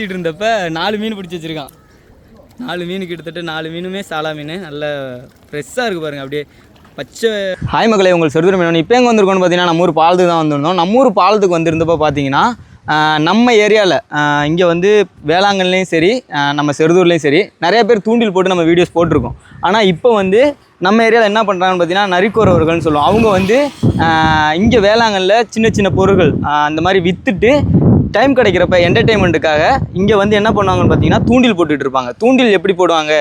பிடிச்சிட்டு இருந்தப்ப நாலு மீன் பிடிச்சி வச்சுருக்கான். நாலு மீன் கிட்டத்தட்ட நாலு மீனுமே சாலா மீன். நல்ல ஃப்ரெஷ்ஷாக இருக்குது பாருங்கள் அப்படியே பச்சை ஹாய் மக்களை உங்கள் செடுதுரை மீன் இப்போ எங்கே வந்திருக்கோம்னு பார்த்தீங்கன்னா நம்ம ஊர் பாலத்துக்கு தான் வந்திருந்தோம். நம்ம ஊர் பாலத்துக்கு வந்திருந்தப்போ பார்த்தீங்கன்னா நம்ம ஏரியாவில் இங்கே வந்து வேளாங்கண்ணிலையும் சரி நம்ம செருதூர்லேயும் சரி நிறைய பேர் தூண்டில் போட்டு நம்ம வீடியோஸ் போட்டிருக்கோம். ஆனால் இப்போ வந்து நம்ம ஏரியாவில் என்ன பண்ணுறாங்கன்னு பார்த்தீங்கன்னா நரிக்கோரவர்கள்னு சொல்லுவோம். அவங்க வந்து இங்கே வேளாங்கண்ணில் சின்ன சின்ன பொருட்கள் அந்த மாதிரி விற்றுட்டு டைம் கிடைக்கிறப்ப என்டர்டெயின்மெண்ட்டுக்காக இங்கே வந்து என்ன பண்ணுவாங்கன்னு பார்த்தீங்கன்னா தூண்டில் போட்டுட்டு இருப்பாங்க. தூண்டில் எப்படி போடுவாங்க?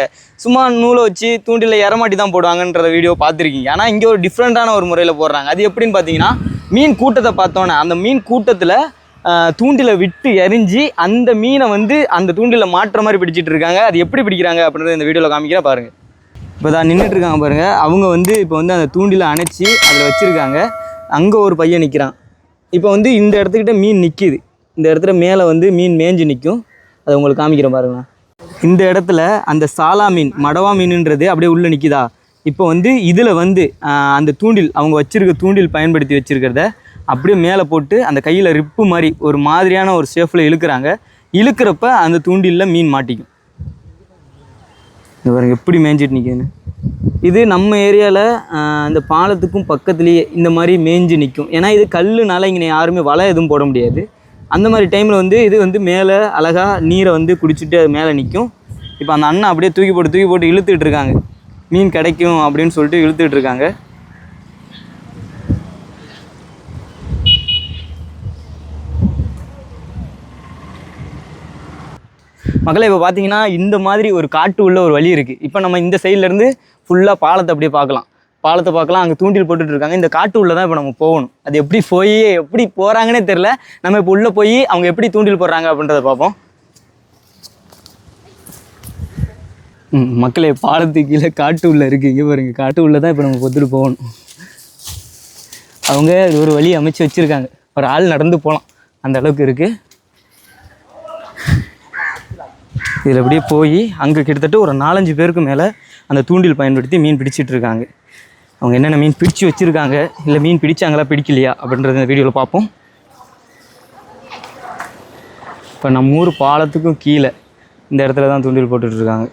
சும்மா நூலை வச்சு தூண்டில் இறமாட்டி தான் போடுவாங்கன்ற வீடியோ பார்த்துருக்கீங்க. ஆனால் இங்கே ஒரு டிஃப்ரெண்ட்டான ஒரு முறையில் போடுறாங்க. அது எப்படின்னு பார்த்தீங்கன்னா மீன் கூட்டத்தை பார்த்தோன்னே அந்த மீன் கூட்டத்தில் தூண்டிலை விட்டு எரிஞ்சு அந்த மீனை வந்து அந்த தூண்டில மாற்ற மாதிரி பிடிச்சிட்டு இருக்காங்க. அது எப்படி பிடிக்கிறாங்க அப்படின்றத இந்த வீடியோவில் காமிக்கிறேன் பாருங்கள் இப்போ தான் நின்றுட்டு இருக்காங்க பாருங்கள் அவங்க வந்து இப்போ வந்து அந்த தூண்டில அணைச்சி அதில் வச்சுருக்காங்க. அங்கே ஒரு பையன் நிற்கிறான் இப்போ வந்து இந்த இடத்துக்கிட்ட மீன் நிற்கிது இந்த இடத்துல மேலே வந்து மீன் மேஞ்சு நிற்கும். அதை உங்களுக்கு காமிக்கிறேன் பாருங்களேன். இந்த இடத்துல அந்த சாலா மீன் மடவா மீனுன்றது அப்படியே உள்ளே நிற்கிதா இப்போ வந்து இதில் வந்து அந்த தூண்டில் அவங்க வச்சுருக்க தூண்டில் பயன்படுத்தி வச்சிருக்கிறத அப்படியே மேலே போட்டு அந்த கையில் ரிப்பு மாதிரி ஒரு மாதிரியான ஒரு ஷேஃபில் இழுக்கிறாங்க. இழுக்கிறப்ப அந்த தூண்டிலில் மீன் மாட்டிக்கும். இது பாருங்க எப்படி மேய்ஞ்சிட்டு நிற்குதுன்னு இது நம்ம ஏரியாவில் இந்த பாலத்துக்கும் பக்கத்துலேயே இந்த மாதிரி மேய்ஞ்சு நிற்கும். ஏன்னா இது கல்லுனால இங்கே யாருமே வலை எதுவும் போட முடியாது. அந்த மாதிரி டைமில் வந்து இது வந்து மேலே அழகாக நீரை வந்து குடிச்சிட்டு அது மேலே நிற்கும் இப்போ அந்த அண்ணன் அப்படியே தூக்கி போட்டு தூக்கி போட்டு இழுத்துட்டு இருக்காங்க. மீன் கிடைக்கும் அப்படின்னு சொல்லிட்டு இழுத்துட்டு இருக்காங்க. மக்களை இப்போ பார்த்தீங்கன்னா இந்த மாதிரி ஒரு காட்டு உள்ள ஒரு வழி இருக்குது இப்போ நம்ம இந்த சைட்லேருந்து ஃபுல்லாக பாலத்தை அப்படியே பார்க்கலாம். பாலத்தை பார்க்கலாம் அங்கே தூண்டில் போட்டுட்டு இருக்காங்க. இந்த காட்டு உள்ளே தான் இப்போ நம்ம போகணும். அது எப்படி போய் எப்படி போகிறாங்கன்னே தெரில நம்ம இப்போ உள்ளே போய் அவங்க எப்படி தூண்டில் போடுறாங்க அப்படின்றத பார்ப்போம். மக்களே பாலத்துக்கு கீழே காட்டு உள்ளே இருக்குது இங்கே பாருங்கள் காட்டு உள்ளே தான் இப்போ நம்ம பொத்துட்டு போகணும். அவங்க ஒரு வழி அமைச்சு வச்சுருக்காங்க. ஒரு ஆள் நடந்து போகலாம் அந்த அளவுக்கு இருக்குது இதில் அப்படியே போய் அங்கே கிட்டத்தட்ட ஒரு நாலஞ்சு பேருக்கு மேலே அந்த தூண்டில் பயன்படுத்தி மீன் பிடிச்சிட்டு இருக்காங்க. அவங்க என்னென்ன மீன் பிடிச்சி வச்சுருக்காங்க இல்லை மீன் பிடிச்சாங்களா பிடிக்கலையா அப்படின்றத இந்த வீடியோவில் பார்ப்போம். இப்போ நம்ம ஊர் பாலத்துக்கும் கீழே இந்த இடத்துல தான் தூண்டில் போட்டுட்டு இருக்காங்க.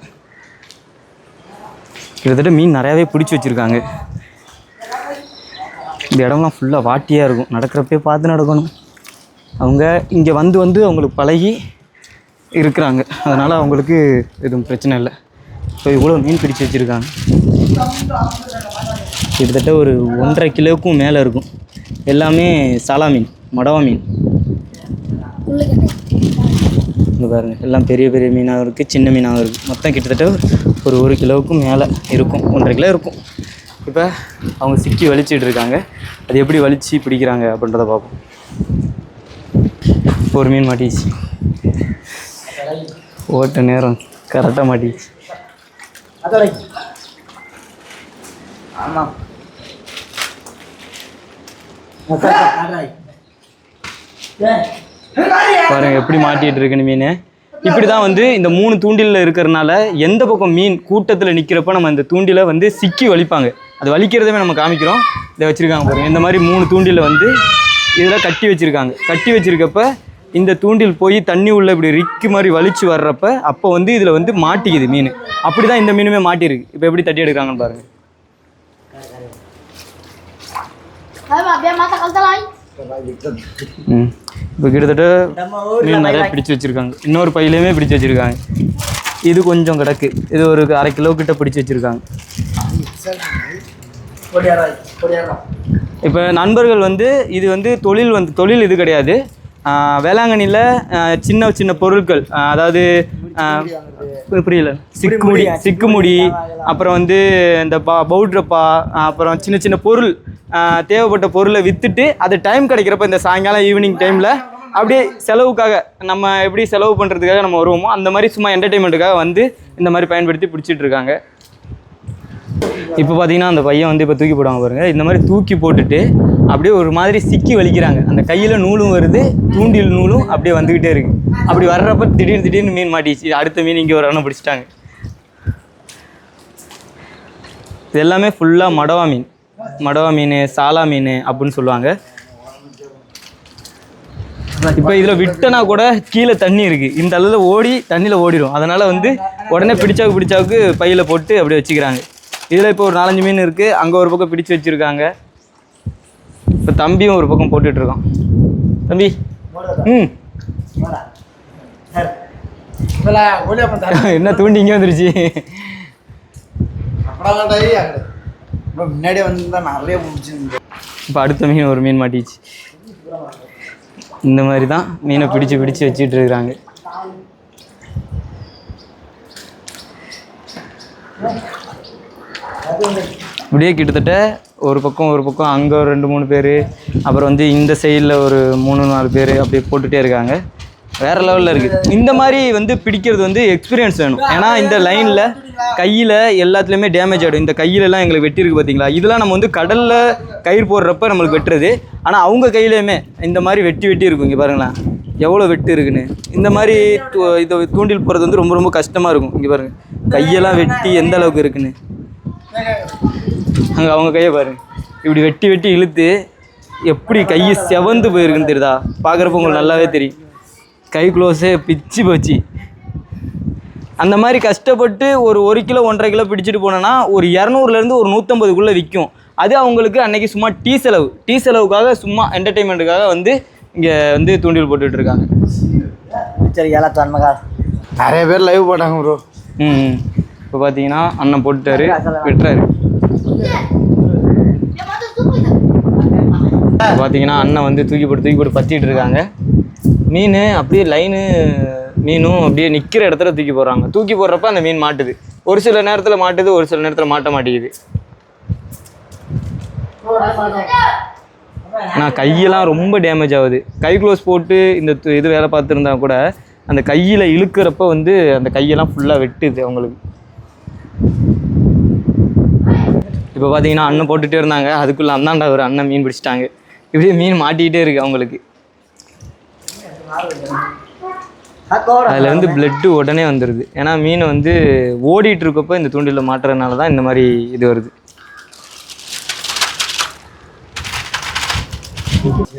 கிட்டத்தட்ட மீன் நிறையாவே பிடிச்சி வச்சுருக்காங்க. இந்த இடம்லாம் ஃபுல்லாக வாட்டியாக இருக்கும். நடக்கிறப்பே பார்த்து நடக்கணும். அவங்க இங்கே வந்து வந்து அவங்களுக்கு பழகி இருக்கிறாங்க. அதனால் அவங்களுக்கு எதுவும் பிரச்சனை இல்லை. ஸோ இவ்வளோ மீன் பிடிச்சி வச்சுருக்காங்க. கிட்டத்தட்ட ஒரு ஒன்றரை கிலோவுக்கும் மேலே இருக்கும். எல்லாமே சாலா மீன் மடவா மீன். இங்கே பாருங்கள் எல்லாம் பெரிய பெரிய மீனாகவும் இருக்குது சின்ன மீனாகவும் இருக்குது மொத்தம் கிட்டத்தட்ட ஒரு ஒரு கிலோவுக்கும் மேலே இருக்கும் ஒன்றரை கிலோ இருக்கும். இப்போ அவங்க சிக்கி வலிச்சிட்டு இருக்காங்க. அது எப்படி வலிச்சு பிடிக்கிறாங்க அப்படின்றத பார்ப்போம். ஒரு மீன் மாட்டிச்சு. ஓட்ட நேரம் கரெக்டாக மாட்டிச்சு. பாருங்க எப்படி மாட்டிட்டு இருக்குன்னு மீன். இப்படி தான் வந்து இந்த மூணு தூண்டிலில் இருக்கிறனால எந்த பக்கம் மீன் கூட்டத்தில் நிற்கிறப்ப நம்ம இந்த தூண்டிலை வந்து சிக்கி வலிப்பாங்க. அது வலிக்கிறதவே நம்ம காமிக்கிறோம். இதை வச்சுருக்காங்க பாருங்க. இந்த மாதிரி மூணு தூண்டில வந்து இதில் கட்டி வச்சுருக்காங்க. கட்டி வச்சுருக்கப்ப இந்த தூண்டில் போய் தண்ணி உள்ள இப்படி ரிக்கு மாதிரி வலிச்சு வர்றப்ப அப்போ வந்து இதில் வந்து மாட்டிக்குது மீன். அப்படி தான் இந்த மீனுமே மாட்டியிருக்கு. இப்போ எப்படி தட்டி எடுக்கிறாங்கன்னு பாருங்க. இப்போ கிட்டத்தட்ட மீன் நிறைய பிடிச்சு வச்சிருக்காங்க இன்னொரு பையிலையுமே பிடிச்சு வச்சிருக்காங்க இது கொஞ்சம் கிடக்கு இது ஒரு அரை கிலோ கிட்ட பிடிச்சு வச்சிருக்காங்க இப்போ நண்பர்கள் வந்து இது வந்து தொழில் வந்து தொழில் இது கிடையாது ஆஹ் வேளாங்கண்ணியில் சின்ன சின்ன பொருட்கள் அதாவது புரியல. சிக்குமுடி சிக்குமுடி அப்புறம் வந்து இந்த பா பவுட்ரப்பா அப்புறம் சின்ன சின்ன பொருள் தேவைப்பட்ட பொருளை விற்றுட்டு அது டைம் கிடைக்கிறப்ப இந்த சாயங்காலம் ஈவினிங் டைமில் அப்படியே செலவுக்காக நம்ம எப்படி செலவு பண்ணுறதுக்காக நம்ம வருவோமோ அந்த மாதிரி சும்மா என்டர்டெயின்மெண்ட்டுக்காக வந்து இந்த மாதிரி பயன்படுத்தி பிடிச்சிட்டு இருக்காங்க. இப்போ பார்த்தீங்கன்னா அந்த பையன் வந்து இப்போ தூக்கி போடுவாங்க பாருங்கள் இந்த மாதிரி தூக்கி போட்டுட்டு அப்படியே ஒரு மாதிரி சிக்கி வலிக்கிறாங்க. அந்த கையில் நூலும் வருது தூண்டில் நூலும் அப்படியே வந்துக்கிட்டே இருக்கு. அப்படி வர்றப்ப திடீர்னு திடீர்னு மீன் மாட்டிச்சு. அடுத்த மீன் இங்கே ஒரு அண்ணன் பிடிச்சிட்டாங்க. இது எல்லாமே ஃபுல்லாக மடவா மீன். மடவா மீன் சாலா மீன் அப்படின்னு சொல்லுவாங்க. இப்போ இதில் விட்டனா கூட கீழே தண்ணி இருக்குது இந்த அளவில் ஓடி தண்ணியில் ஓடிடும் அதனால் வந்து உடனே பிடிச்சாவுக்கு பிடிச்சாவுக்கு பையில் போட்டு அப்படியே வச்சுக்கிறாங்க. இதில் இப்போ ஒரு நாலஞ்சு மீன் இருக்குது அங்கே ஒரு பக்கம் பிடிச்சு வச்சுருக்காங்க. இப்போ தம்பியும் ஒரு பக்கம் போட்டுட்ருக்கோம் தம்பி. ம். என்ன தூண்டி இங்கே வந்துருச்சு? முன்னாடி வந்து நிறைய முடிச்சிருந்தேன் இப்போ அடுத்த மீன் ஒரு மீன் மாட்டிச்சு. இந்த மாதிரி தான் மீனை பிடிச்சு பிடிச்சு வச்சுட்டு இருக்கிறாங்க இப்படியே கிட்டத்தட்ட ஒரு பக்கம் ஒரு பக்கம் அங்கே ஒரு ரெண்டு மூணு பேர் அப்புறம் வந்து இந்த சைடில் ஒரு மூணு நாலு பேர் அப்படியே போட்டுகிட்டே இருக்காங்க. வேறு லெவலில் இருக்குது இந்த மாதிரி வந்து பிடிக்கிறது வந்து எக்ஸ்பீரியன்ஸ் வேணும். ஏன்னா இந்த லைனில் கையில் எல்லாத்துலேயுமே டேமேஜ் ஆகிடும் இந்த கையிலலாம் எங்களுக்கு வெட்டியிருக்கு பார்த்தீங்களா இதெல்லாம் நம்ம வந்து கடலில் கயிறு போடுறப்ப நம்மளுக்கு வெட்டுறது. ஆனால் அவங்க கையிலையுமே இந்த மாதிரி வெட்டி வெட்டி இருக்கும். இங்கே பாருங்களேன். எவ்வளோ வெட்டு இருக்குன்னு. இந்த மாதிரி இதை தூண்டில் போகிறது வந்து ரொம்ப ரொம்ப கஷ்டமாக இருக்கும். இங்கே பாருங்கள் கையெல்லாம் வெட்டி எந்த அளவுக்கு இருக்குன்னு. அங்கே அவங்க கையை பாருங்க இப்படி வெட்டி வெட்டி இழுத்து எப்படி கை செவந்து போயிருக்குன்னு தெரியுதா? பார்க்குறப்ப உங்களுக்கு நல்லாவே தெரியும். கை க்ளோஸே பிச்சு போச்சு. அந்த மாதிரி கஷ்டப்பட்டு ஒரு ஒரு கிலோ ஒன்றரை கிலோ பிடிச்சிட்டு போனோன்னா ஒரு இரநூறுலேருந்து ஒரு நூற்றம்பதுக்குள்ளே விற்கும். அது அவங்களுக்கு அன்னைக்கு சும்மா டீ செலவு. டீ செலவுக்காக சும்மா என்டர்டெயின்மெண்ட்டுக்காக வந்து இங்கே வந்து தூண்டில் போட்டுட்டு இருக்காங்க. சரி ஏழா தன்மகா நிறைய பேர் லைவ் போட்டாங்க ப்ரோ ம். இப்போ பார்த்தீங்கன்னா அண்ணன் போட்டுட்டாரு வெட்டுறாரு. இப்போ பார்த்தீங்கன்னா அண்ணன் வந்து தூக்கி போட்டு தூக்கி போட்டு பற்றிட்டு இருக்காங்க. மீன் அப்படியே லைனு மீனும் அப்படியே நிற்கிற இடத்துல தூக்கி போடுறாங்க. தூக்கி போடுறப்ப அந்த மீன் மாட்டுது. ஒரு சில நேரத்தில் மாட்டுது ஒரு சில நேரத்தில் மாட்ட மாட்டேங்குது. ஆனால் கையெல்லாம் ரொம்ப டேமேஜ் ஆகுது. கை க்ளோஸ் போட்டு இந்த து- இது வேலை பார்த்துருந்தா கூட அந்த கையில் இழுக்கிறப்ப வந்து அந்த கையெல்லாம் ஃபுல்லாக வெட்டுது அவங்களுக்கு. இப்போ பார்த்தீங்கன்னா அண்ணன் போட்டுகிட்டே இருந்தாங்க. அதுக்குள்ளே அந்தாண்டா ஒரு அண்ணன் மீன் பிடிச்சிட்டாங்க. இப்படியே மீன் மாட்டிக்கிட்டே இருக்கு அவங்களுக்கு. அதில் வந்து பிளட்டு உடனே வந்துடுது ஏன்னா மீன் வந்து ஓடிட்டு இருக்கப்போ இந்த தூண்டிலில் மாட்டுறதுனால தான் இந்த மாதிரி இது வருது.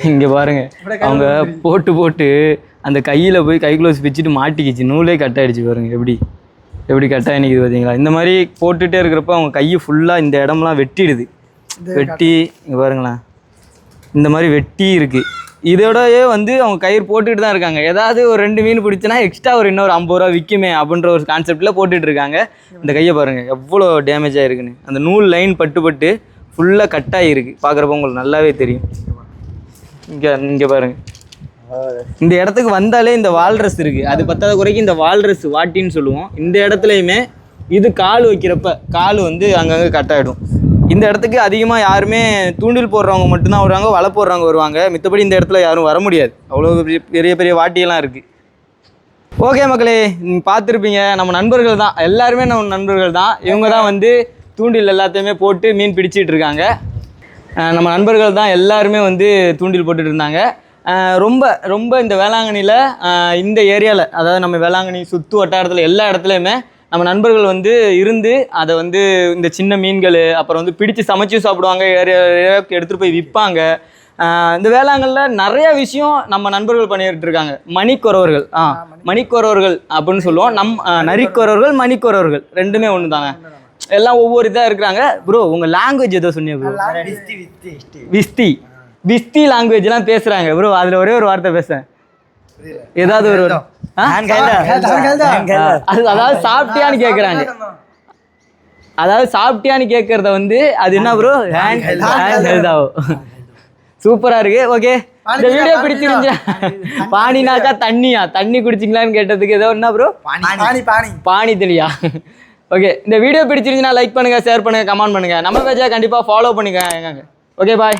இங்கே பாருங்க. அவங்க போட்டு போட்டு அந்த கையில் போய் கை க்ளோஸ் வச்சுட்டு மாட்டிக்கிச்சு. நூலே கட் ஆகிடுச்சு பாருங்க. எப்படி? எப்படி கட் ஆகி நிற்குது பார்த்தீங்களா இந்த மாதிரி போட்டுகிட்டே இருக்கிறப்ப அவங்க கையை ஃபுல்லாக இந்த இடம்லாம் வெட்டிடுது. வெட்டி இங்கே பாருங்களேன். இந்த மாதிரி வெட்டி இருக்கு. இதோடயே வந்து அவங்க கயிறு போட்டுக்கிட்டு தான் இருக்காங்க. ஏதாவது ஒரு ரெண்டு மீன் பிடிச்சினா எக்ஸ்ட்ரா ஒரு இன்னொரு ஐம்பது ரூபா விற்குமே அப்படின்ற ஒரு கான்செப்டில் போட்டுட்டு இருக்காங்க. இந்த கையை பாருங்க எவ்வளோ டேமேஜ் ஆகிருக்குன்னு அந்த நூல் லைன் பட்டு பட்டு ஃபுல்லாக கட் ஆகிருக்கு பார்க்குறப்ப உங்களுக்கு நல்லாவே தெரியும். இங்கே இங்கே பாருங்க. இந்த இடத்துக்கு வந்தாலே இந்த வால்ரஸ் இருக்கு. அது பத்தாத குறைக்கு இந்த வால்ரஸ் வாட்டின்னு சொல்லுவோம். இந்த இடத்துலையுமே இது கால் வைக்கிறப்ப கால் வந்து அங்கங்கே கட் ஆகிடும் இந்த இடத்துக்கு அதிகமாக யாருமே தூண்டில் போடுறவங்க மட்டும்தான் வருவாங்க வலை போடுறவங்க வருவாங்க. மித்தபடி இந்த இடத்துல யாரும் வர முடியாது. அவ்வளோ பெரிய பெரிய பெரிய வாட்டியெல்லாம் இருக்குது ஓகே மக்களே நீங்கள் பார்த்துருப்பீங்க நம்ம நண்பர்கள் தான். எல்லாருமே நம்ம நண்பர்கள் தான். இவங்க தான் வந்து தூண்டில் எல்லாத்தையுமே போட்டு மீன் பிடிச்சிட்டு இருக்காங்க. நம்ம நண்பர்கள் தான் எல்லாருமே வந்து தூண்டில் போட்டுட்டு இருந்தாங்க. ரொம்ப ரொம்ப இந்த வேளாங்கண்ணியில் இந்த ஏரியாவில் அதாவது நம்ம வேளாங்கண்ணி சுற்று வட்டாரத்தில் எல்லா இடத்துலையுமே நம்ம நண்பர்கள் வந்து இருந்து அதை வந்து இந்த சின்ன மீன்கள் அப்புறம் வந்து பிடிச்சு சமைச்சு சாப்பிடுவாங்க ஏரியா ஏரியாவுக்கு எடுத்துகிட்டு போய் விற்பாங்க இந்த வேளாங்கல்ல நிறைய விஷயம் நம்ம நண்பர்கள் பண்ணிட்டு இருக்காங்க. மணிக்கொரவர்கள் ஆ மணிக்கொரவர்கள் அப்படின்னு சொல்லுவோம். நம் ஆஹ் நரிக்கொரவர்கள் மணிக்கொரவர்கள் ரெண்டுமே ஒன்று தாங்க எல்லாம் ஒவ்வொரு இதாக இருக்கிறாங்க. ப்ரோ உங்கள் லாங்குவேஜ் ஏதோ சொன்னீங்க ப்ரோ. விஸ்தி. விஸ்தி லாங்குவேஜ்லாம் பேசுகிறாங்க ப்ரோ அதில் ஒரே ஒரு வார்த்தை பேசுகிறேன் ஏதாவது ஒரு அதாவது சாப்பிட்டியான்னு கேட்குறாங்க அதாவது சாப்பிட்டியான்னு கேட்கறத வந்து அது என்ன ப்ரோ ஹேண்ட் ஹேண்ட் ஹெல்த் ஆகும் சூப்பரா இருக்கு. ஓகே இந்த வீடியோ பிடிச்சிருந்துச்சா? பானினாக்கா தண்ணியா? தண்ணி குடிச்சிங்களான்னு கேட்டதுக்கு ஏதோ என்ன ப்ரோ பாணி. பாணி. பானி தெளியா ஓகே இந்த வீடியோ பிடிச்சிருந்துச்சுன்னா லைக் பண்ணுங்க ஷேர் பண்ணுங்க கமெண்ட் பண்ணுங்க. நம்ம பேஜை கண்டிப்பா ஃபாலோ பண்ணுங்க ஓகே பாய்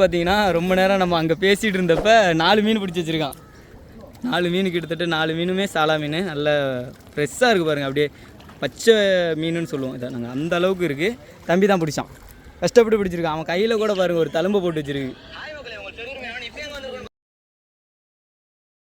பார்த்தீங்கன்னா ரொம்ப நேரம் நம்ம அங்கே பேசிகிட்டு இருந்தப்ப நாலு மீன் பிடிச்சி வச்சிருக்கான். நாலு மீன் கிட்டத்தட்ட நாலு மீனுமே சாலா மீன். நல்ல ஃப்ரெஷ்ஷாக இருக்குது பாருங்கள் அப்படியே பச்சை மீனுன்னு சொல்லுவோம். இதை நாங்கள் அந்த அளவுக்கு இருக்குது தம்பி தான் பிடிச்சான். கஷ்டப்பட்டு பிடிச்சிருக்கான். அவன் கையில் கூட பாருங்கள் ஒரு தழும்பை போட்டு வச்சிருக்கு.